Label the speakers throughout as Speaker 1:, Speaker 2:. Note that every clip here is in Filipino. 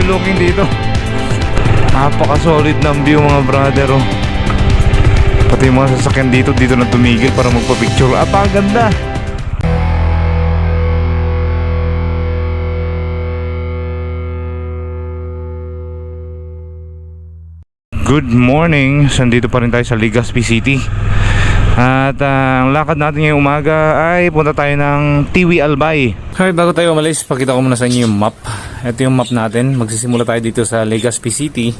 Speaker 1: overlooking dito. Napaka-solid ng view mga brother oh. Pati yung mga sasakyan dito, dito na tumigil para magpa-picture. Apakaganda! Good morning! Sandito pa rin tayo sa Legazpi City. At ang lakad natin ngayong umaga ay punta tayo ng Tiwi Albay. Okay, bago tayo umalis, pakita ko muna sa inyo yung map. Ito yung map natin. Magsisimula tayo dito sa Legazpi City.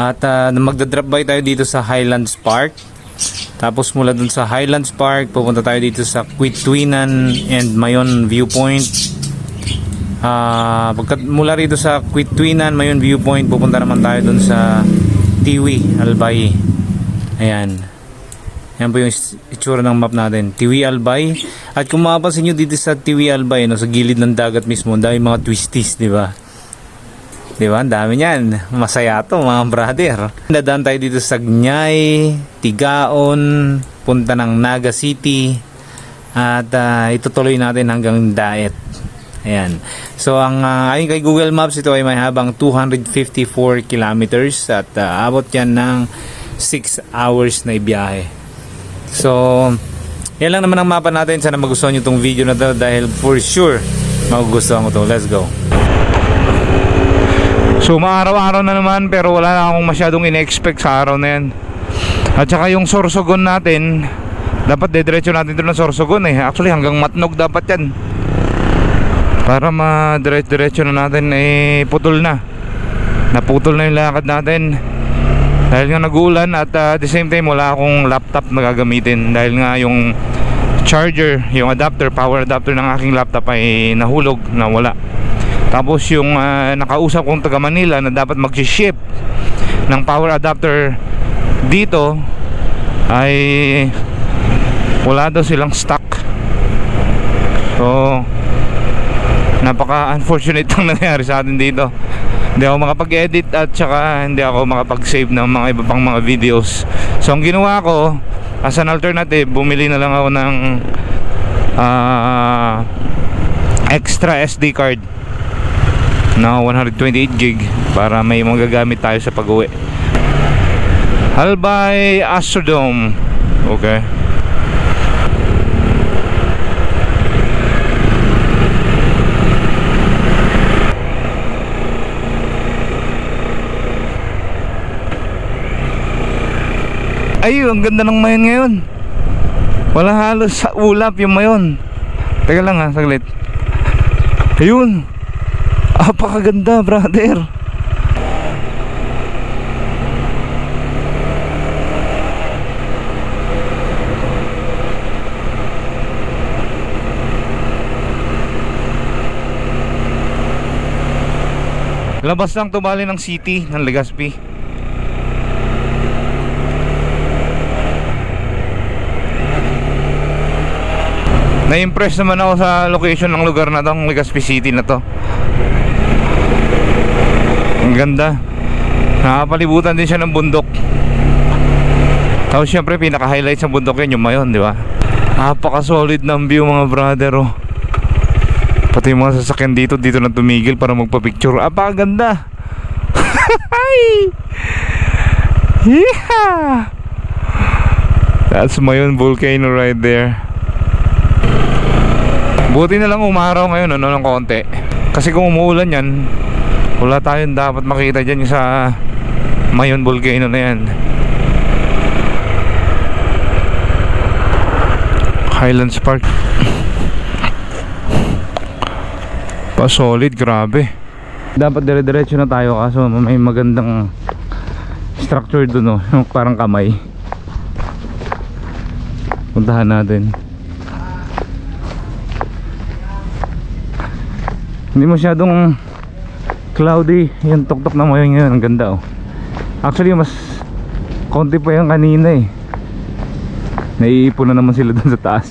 Speaker 1: At ah, magdadrop by tayo dito sa Highlands Park. Tapos mula dun sa Highlands Park, pupunta tayo dito sa Quitwinan and Mayon Viewpoint. Ah, pagkat mula rito sa Quitwinan, Mayon Viewpoint, pupunta naman tayo dun sa Tiwi, Albay. Ayan. Yan po yung itsura ng map natin. Tiwi Albay. At kung mapapansin nyo dito sa Tiwi Albay, no, sa gilid ng dagat mismo, dami mga twisties, di ba? Di ba? Ang dami niyan. Masaya to, mga brother. Dadaan tayo dito sa Gnyay, Tigaon, punta ng Naga City, at ah, itutuloy natin hanggang Daet. Ayan. So, ang ah, ayon kay Google Maps, ito ay may habang 254 kilometers at ah, abot yan ng 6 hours na ibiyahe. So, yan lang naman ang mapa natin. Sana magustuhan nyo itong video na to dahil for sure, magugustuhan mo to. Let's go. So, maaraw-araw na naman pero wala na akong masyadong in-expect sa araw na yan. At saka yung Sorsogon natin, dapat dediretso natin ito ng Sorsogon eh. Actually, hanggang Matnog dapat yan. Para ma-diretso na natin eh putol na. Naputol na yung lakad natin. Dahil nga nag-uulan at uh, the same time wala akong laptop na gagamitin dahil nga yung charger, yung adapter, power adapter ng aking laptop ay nahulog, nawala. Tapos yung ah, nakausap kong taga Manila na dapat mag-ship ng power adapter dito ay wala daw silang stock. So napaka unfortunate ang nangyari sa atin dito hindi ako makapag-edit at saka hindi ako makapag-save ng mga iba pang mga videos. So ang ginawa ko as an alternative bumili na lang ako ng ah, extra SD card na 128 gig para may magagamit tayo sa pag-uwi. Albay Astrodome. Okay Ay, ang ganda ng mayon ngayon. Wala halos sa ulap yung mayon. Teka lang ha, saglit. Ayun. Apakaganda, brother. Labas lang tumali ng city ng Legazpi. Na-impress naman ako sa location ng lugar na to, ang Legazpi City na to. Ang ganda. Nakapalibutan din siya ng bundok. Tapos syempre pinaka-highlight sa bundok yun yung mayon, di ba? Napaka-solid ng view mga brother oh. Pati yung mga sasakyan dito, dito na tumigil para magpa-picture. Apakaganda. Yeah! That's Mayon Volcano right there. Buti na lang umaraw ngayon ano ng konti. Kasi kung umuulan yan, wala tayong dapat makita yung sa Mayon Volcano na yan. Highlands Park. Pa solid, grabe. Dapat dire-diretso na tayo kaso may magandang structure doon oh, yung parang kamay. Puntahan natin. Hindi masyadong cloudy yung tuktok na ngayon ngayon. Ang ganda oh. Actually mas konti pa yung kanina eh. Naiipon na naman sila dun sa taas.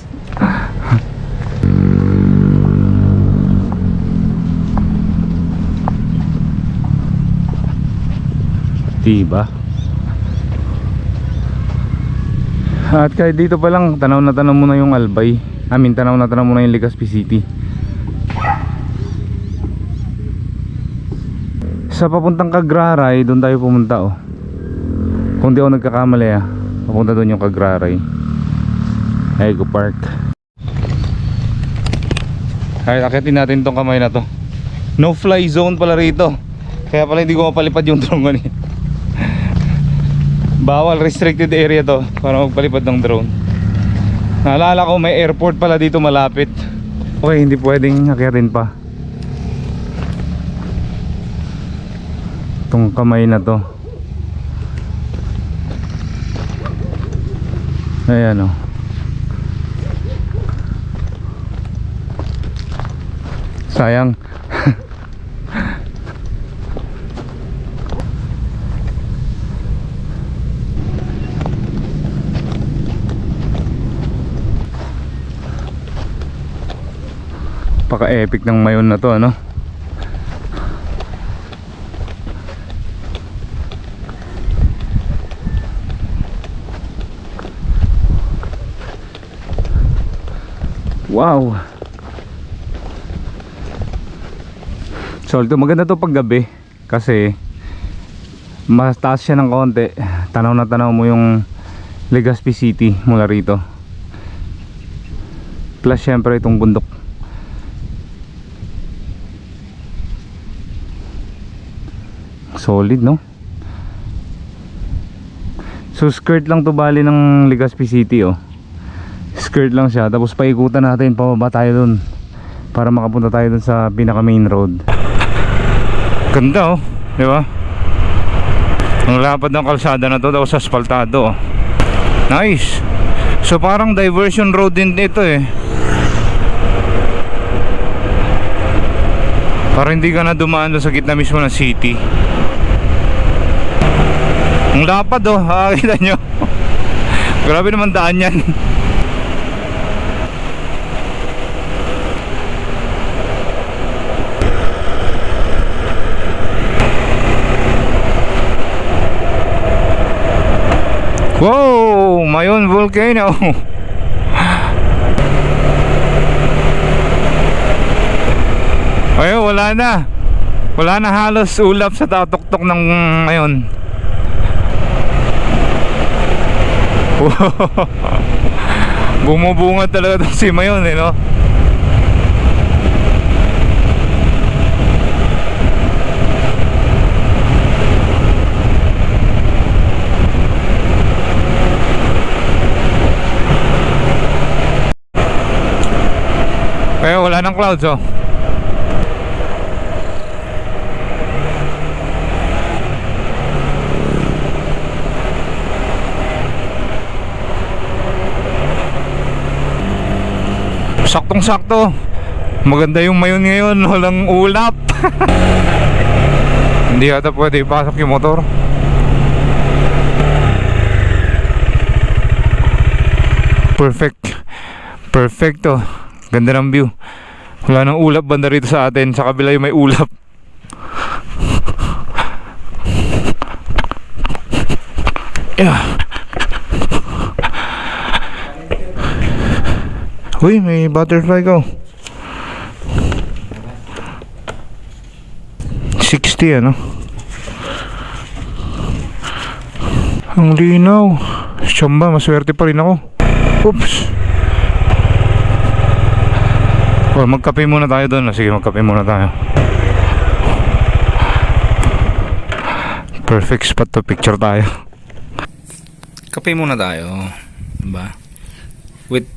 Speaker 1: Diba? At kahit dito pa lang, tanaw na tanaw mo na yung Albay. I mean, tanaw na tanaw mo na yung Legazpi City. Sa papuntang Kagraray, doon tayo pumunta oh. Kung di ako nagkakamali ah. Papunta doon yung Kagraray. Eco Park. Ay, akitin natin tong kamay na to. No fly zone pala rito. Kaya pala hindi ko mapalipad yung drone kanina. Bawal restricted area to para magpalipad ng drone. Naalala ko may airport pala dito malapit. Okay, hindi pwedeng akitin pa. Itong kamay na to. Ayan oh. o. Sayang. Paka-epic ng mayon na to, ano? Wow. So, ito maganda to pag gabi kasi mas taas siya ng konti. Tanaw na tanaw mo yung Legazpi City mula rito. Plus syempre itong bundok. Solid no? So skirt lang to bali ng Legazpi City oh. Skirt lang siya tapos paikutan natin pababa tayo dun para makapunta tayo dun sa pinaka main road. Ganda oh, di ba? Ang lapad ng kalsada na to daw sa asfaltado. oh. Nice. So parang diversion road din ito eh. Para hindi ka na dumaan sa gitna mismo ng city. Ang lapad oh, nakakita nyo. Grabe naman daan yan. Mayon volcano! Ayun, wala na. Wala na halos ulap sa tatuktok ng ngayon. Bumubunga talaga si Mayon eh, no? Wala ng clouds oh. Saktong sakto. Maganda yung mayon ngayon, walang ulap. Hindi ata pwede ipasok yung motor. Perfect. Perfecto. Ganda ng view. Wala nang ulap banda rito sa atin. Sa kabila yung may ulap. Yeah. Uy, may butterfly ko. 60 ano? Ang linaw. Siyamba, maswerte pa rin ako. Oops. Well, magkape muna tayo doon. Sige, magkape muna tayo. Perfect spot to picture tayo. Kape muna tayo. Diba? With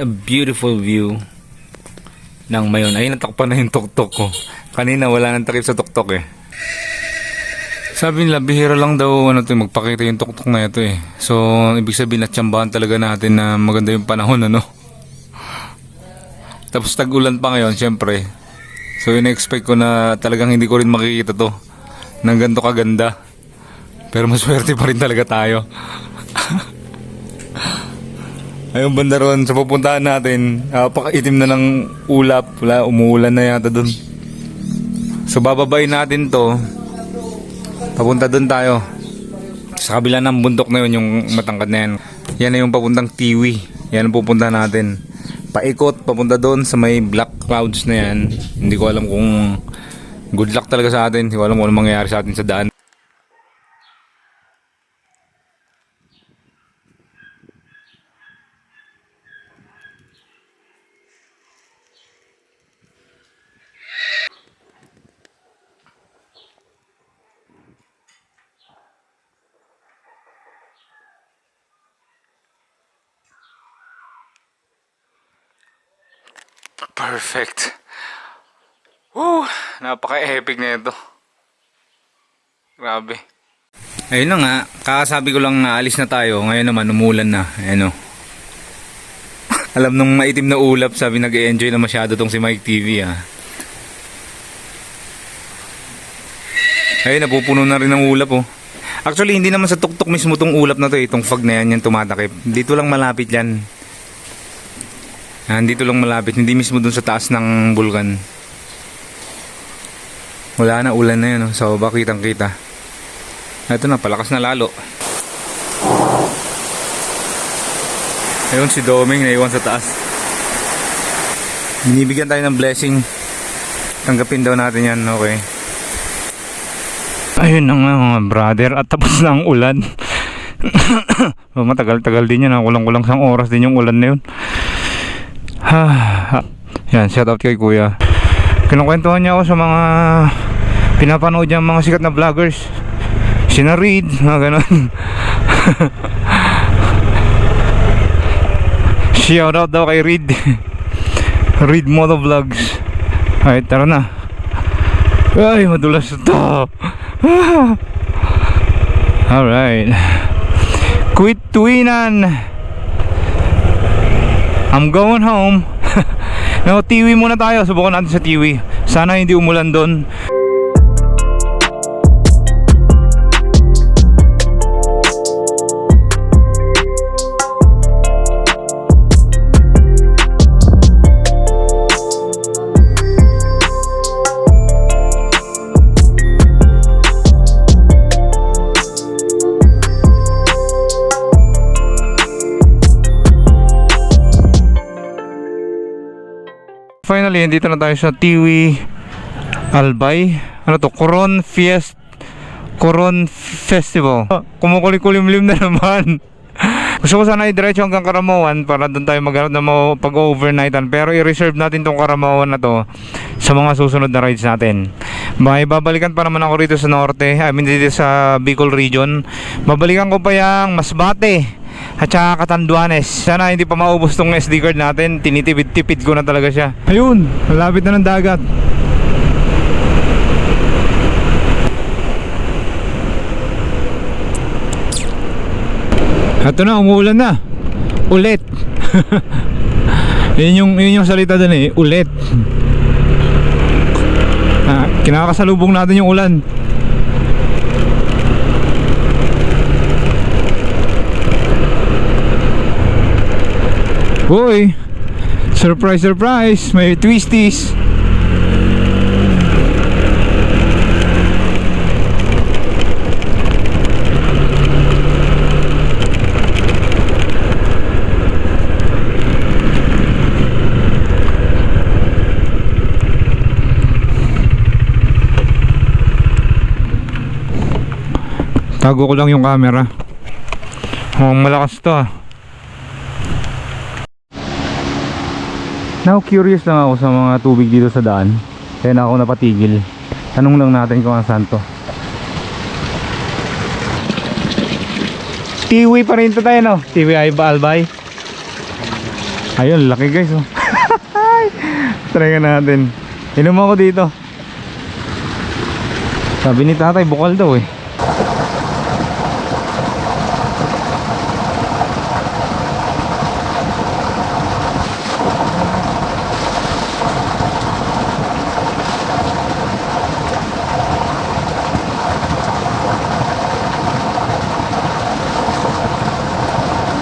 Speaker 1: a beautiful view ng mayon. Ay, natakpan na yung tuktok ko. Kanina wala nang takip sa tuktok eh. Sabi nila, bihira lang daw ano to, magpakita yung tuktok na ito eh. So, ibig sabihin natsambahan talaga natin na maganda yung panahon ano. Tapos tag-ulan pa ngayon, syempre. So, in-expect ko na talagang hindi ko rin makikita to ng ganito kaganda. Pero maswerte pa rin talaga tayo. Ayun banda sa pupuntahan natin, napakaitim na ng ulap. Wala, umuulan na yata dun. So bababay natin to. Papunta dun tayo. Sa kabila ng bundok na yun, yung matangkad na yan. Yan na yung papuntang Tiwi. Yan ang pupunta natin. Paikot, papunta doon sa may black clouds na yan. Hindi ko alam kung Good luck talaga sa atin. Hindi ko alam kung anong mangyayari sa atin sa daan. Perfect. Woo! Napaka-epic na ito. Grabe. Ayun na nga, kakasabi ko lang na alis na tayo. Ngayon naman, umulan na. Ayan o. Alam nung maitim na ulap, sabi nag enjoy na masyado tong si Mike TV ah. Ayun, napupuno na rin ng ulap oh. Actually, hindi naman sa tuktok mismo tong ulap na to eh. Itong fog na yan, yan tumatakip. Dito lang malapit yan. Ah, dito lang malapit, hindi mismo dun sa taas ng bulkan. Wala na, ulan na yun. Oh. Sa baba, kitang kita. Ito na, palakas na lalo. Ayun, si Doming naiwan sa taas. Binibigyan tayo ng blessing. Tanggapin daw natin yan, okay. Ayun na nga mga brother, at tapos na ang ulan. Oh, Matagal-tagal din yan, ah. kulang-kulang sang oras din yung ulan na yun. Yan, shout out kay kuya. Kinukwentuhan niya ako sa mga pinapanood niya mga sikat na vloggers. Sina Reed, mga ganon. shout out daw kay Reed. Reed Moto Vlogs. Ay, tara na. Ay, madulas ito. Alright. Quit tuwinan. I'm going home. no, tiwi muna tayo. Subukan natin sa tiwi. Sana hindi umulan doon. Finally, dito na tayo sa Tiwi Albay. Ano to? Coron Fiest Coron Festival. Kumukulim-kulimlim na naman. Gusto ko sana i-diretso hanggang Karamawan para doon tayo maghanap na mo pag-overnightan. Pero i-reserve natin tong Karamawan na to sa mga susunod na rides natin. May babalikan pa naman ako rito sa norte, I mean dito sa Bicol region. Babalikan ko pa yung Masbate at saka Catanduanes. Sana hindi pa maubos tong SD card natin. Tinitipid-tipid ko na talaga siya. Ayun, malapit na ng dagat. Ito na, umuulan na. Ulit. yun yung, yun yung salita dun eh, ulit. Ah, kinakasalubong natin yung ulan. Uy! Surprise, surprise! May twisties! Tago ko lang yung camera. Oh, malakas to ah. Now curious lang ako sa mga tubig dito sa daan. Kaya na ako napatigil. Tanong lang natin kung saan to. Tiwi pa rin to tayo no? Tiwi ay ba? Ayun, laki guys oh. Try nga natin. Inom ako dito. Sabi ni tatay, bukal daw eh.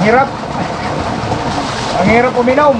Speaker 1: Hirap. Ang hirap uminom.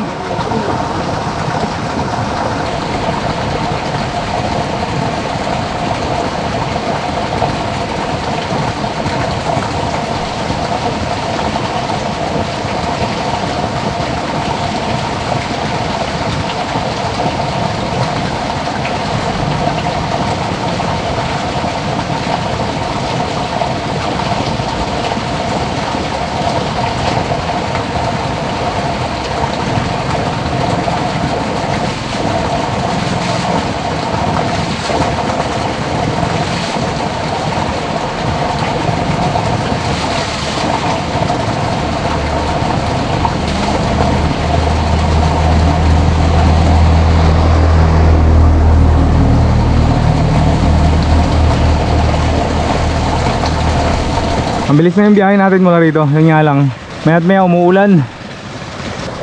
Speaker 1: Ang bilis na yung biyahe natin mula rito. Yun nga lang. Maya't maya umuulan.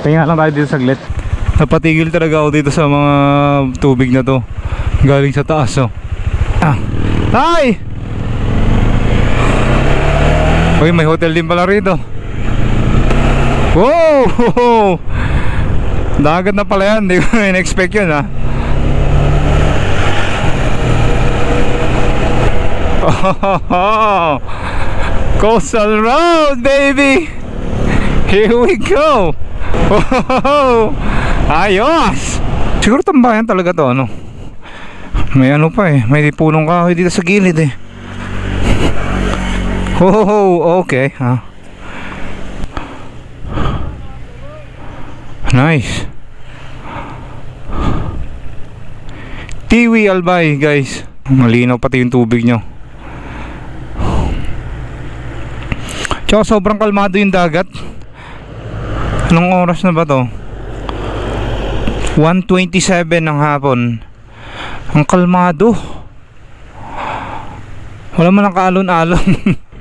Speaker 1: Tingnan lang tayo dito saglit. Napatigil talaga ako dito sa mga tubig na to. Galing sa taas oh. Ah. Tay! Uy, may hotel din pala rito. Wow! Dagat na pala yan. Hindi ko in-expect yun ha. Oh, Coastal Road, baby! Here we go! Ayos! Siguro tambayan talaga to, ano? May ano pa eh, may punong kahoy dito sa gilid eh. Oh, okay, ha. Nice. Tiwi Albay, guys. Malinaw pati yung tubig nyo. Tsaka sobrang kalmado yung dagat. Anong oras na ba to? 1.27 ng hapon. Ang kalmado. Wala man ang kaalon-alon.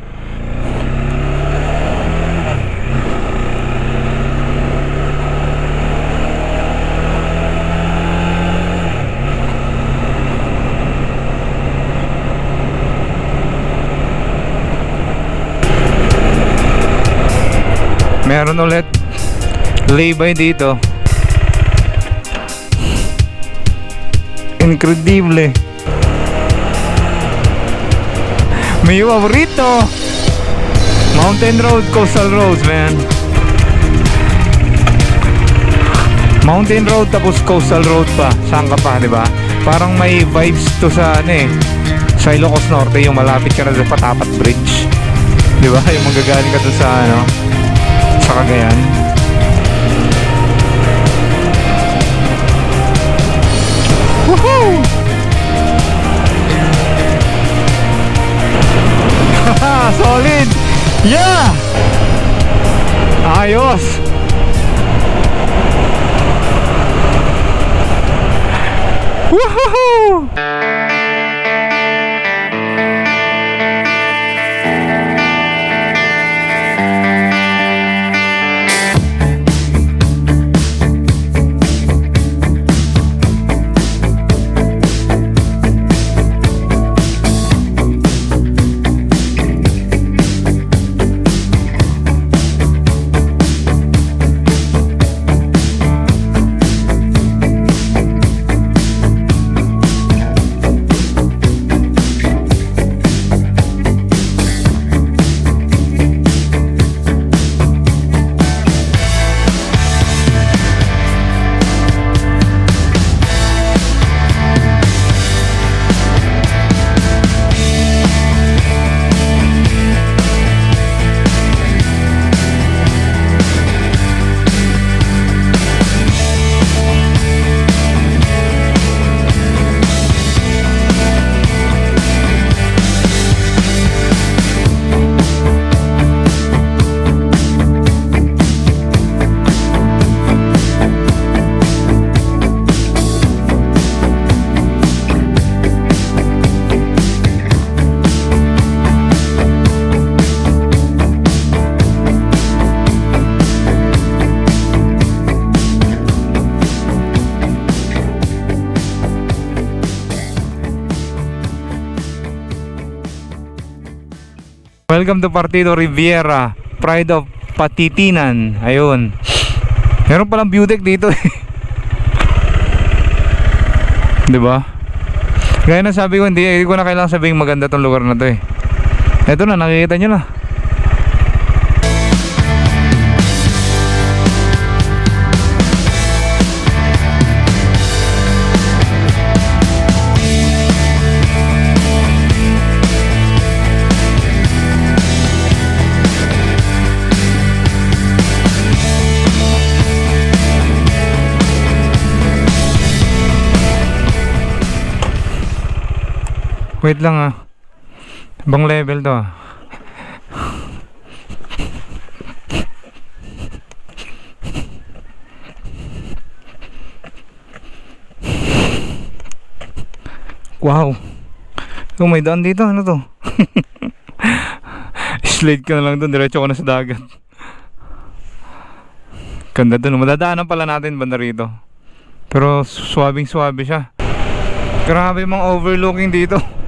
Speaker 1: Meron ulit lay-by dito. Incredible. May paborito. Mountain Road, Coastal Roads, man. Mountain Road tapos Coastal Road pa. Saan ka pa, di ba? Parang may vibes to sa ano eh. Sa Ilocos Norte, yung malapit ka na sa Patapat Bridge. Di ba? Yung magagaling ka dun sa ano, sa Cagayan. Woohoo! Solid! Yeah! Ayos! Woohoo! Welcome to Partido Riviera, Pride of Patitinan. Ayun. Meron palang view deck dito eh. 'Di ba? Gaya na sabi ko, hindi, hindi ko na kailangan sabihin maganda tong lugar na to eh. Ito na, nakikita nyo na. Wait lang ah. Ibang level to ah. Wow. Oh, may daan dito. Ano to? Slide ka na lang doon, diretso ka na sa dagat. Ganda doon. Madadaanan pala natin banda rito. Pero swabing swabe siya. Grabe mga overlooking dito.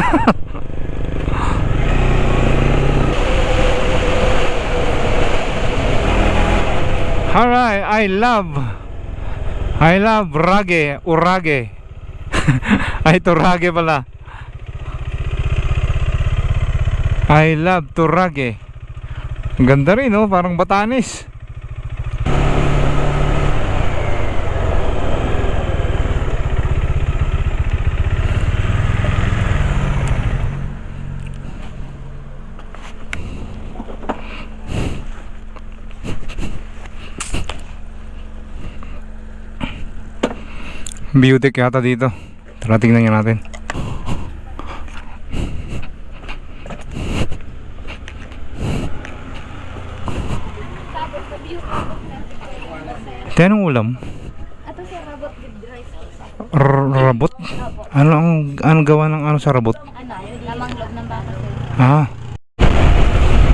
Speaker 1: Alright, I love I love Rage, Urage. Ay, Turage pala. I love Turage. Ganda rin, no? Parang Batanes. Beauty yata dito. Tara tingnan nga natin. Ito anong ulam?
Speaker 2: Ato siya robot with rice.
Speaker 1: Rabot? Ano ang anong gawa ng ano sa rabot?
Speaker 2: Ano, lamang loob ng baka.
Speaker 1: Ah.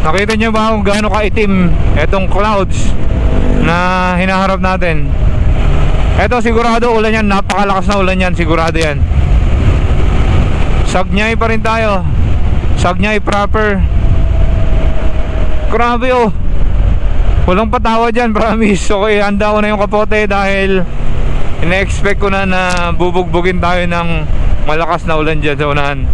Speaker 1: Nakita niyo ba kung gaano kaitim etong clouds na hinaharap natin? Eto sigurado ulan yan, napakalakas na ulan yan, sigurado yan. Sagnay pa rin tayo. Sagnay proper. Grabe oh. Walang patawa dyan, promise. Okay, handa ko na yung kapote dahil ina-expect ko na na bubugbugin tayo ng malakas na ulan dyan sa unahan.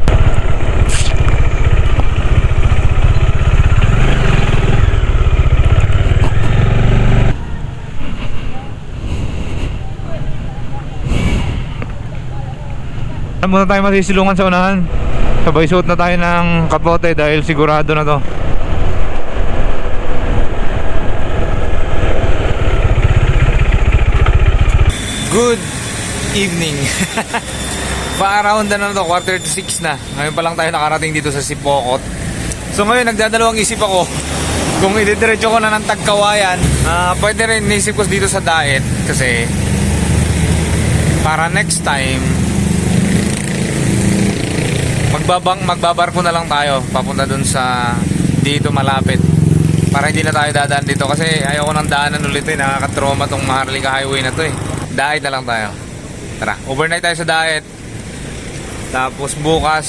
Speaker 1: Muna tayo masisilungan sa unahan. Sabay suot na tayo ng kapote dahil sigurado na to. Good evening. Pa-around na na to, quarter to six na. Ngayon pa lang tayo nakarating dito sa Sipokot. So ngayon nagdadalawang isip ako kung ididiretso ko na ng Tagkawayan. ah pwede rin nisip ko dito sa Daet kasi para next time magbabang magbabarko na lang tayo. Papunta dun sa dito malapit. Para hindi na tayo dadaan dito. Kasi ayoko nang daanan ulit eh. Nakakatroma tong Maharlika Highway na to eh. Daet na lang tayo. Tara overnight tayo sa Daet tapos bukas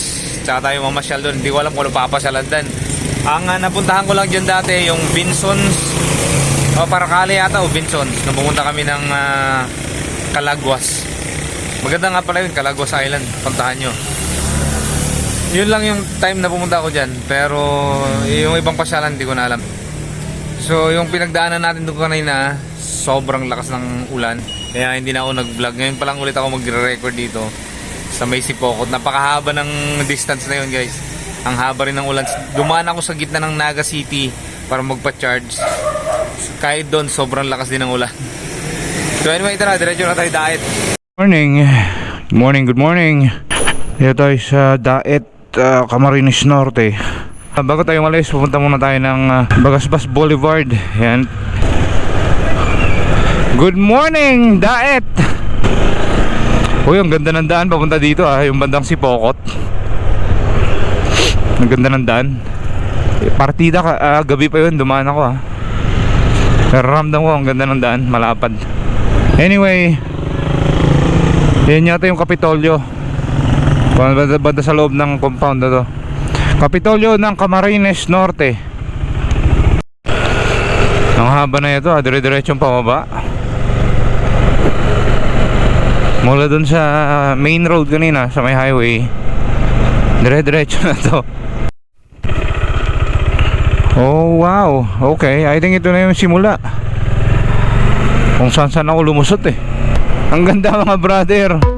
Speaker 1: tsaka tayo mamasyal doon hindi ko alam kung ano papasyalan din. Ang ah, napuntahan ko lang dyan dati yung Vinsons o Paracali yata o Vinsons nung kami ng ah, Calagwas maganda nga pala yun Calagwas Island. Puntahan nyo yun lang yung time na pumunta ako dyan pero yung ibang pasyalan hindi ko na alam. So yung pinagdaanan natin doon kanina sobrang lakas ng ulan. Kaya hindi na ako nag vlog ngayon pa lang ulit ako magre-record dito sa may Sipokot. Napakahaba ng distance na yun guys. Ang haba rin ng ulan. Dumaan ako sa gitna ng Naga City para magpa-charge. Kahit doon sobrang lakas din ng ulan. So anyway tara diretso na tayo diet Morning. Morning, good morning. Dito tayo sa Daet, uh, Camarines Norte. Ah, bago tayo malis, pupunta muna tayo ng ah, Bagasbas Boulevard. Yan. Good morning, Daet! Uy, ang ganda ng daan papunta dito ah, yung bandang Sipokot. Ang ganda ng daan. Partida ka, ah, gabi pa yun, dumaan ako ah. Ramdam ko, ang ganda ng daan, malapad. Anyway, yan yata yung Kapitolyo. Banda, banda sa loob ng compound na to. Kapitolyo ng Camarines Norte. Ang haba na ito, ah, dire-diretsong pababa. Mula dun sa main road kanina, sa may highway. Dire-diretso na to. Oh wow, okay. I think ito na yung simula. Kung saan saan ako lumusot eh. Ang ganda mga brother.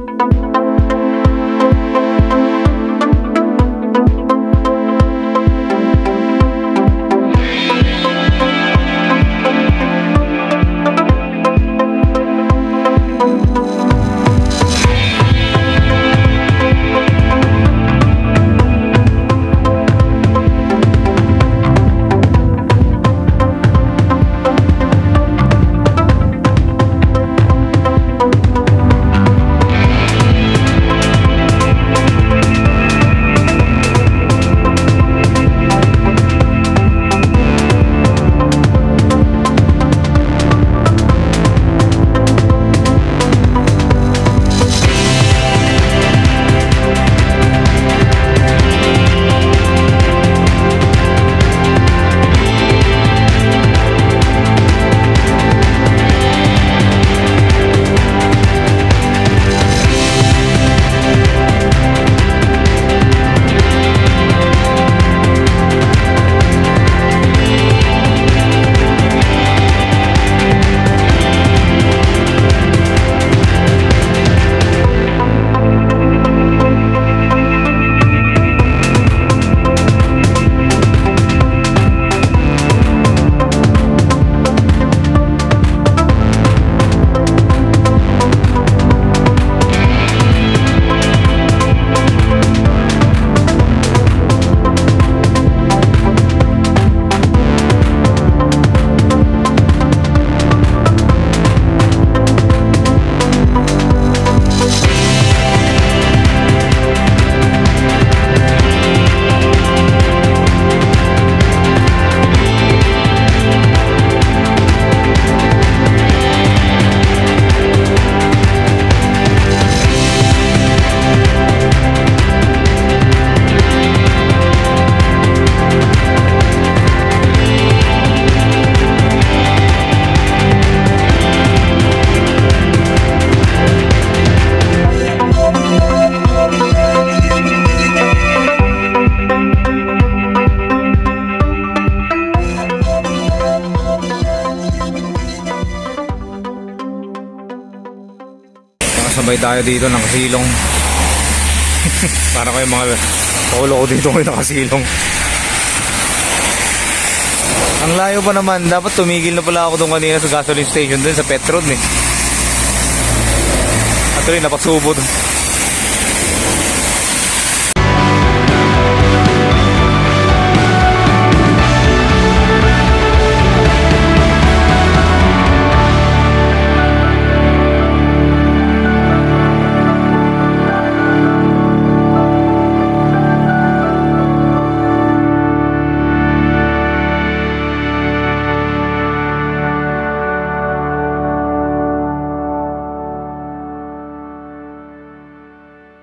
Speaker 1: Sabay tayo dito ng kasilong. Para kayo mga paulo ko dito ngayon nakasilong. Ang layo pa naman. Dapat tumigil na pala ako doon kanina sa gasoline station doon sa Petron eh. At tuloy napasubo doon.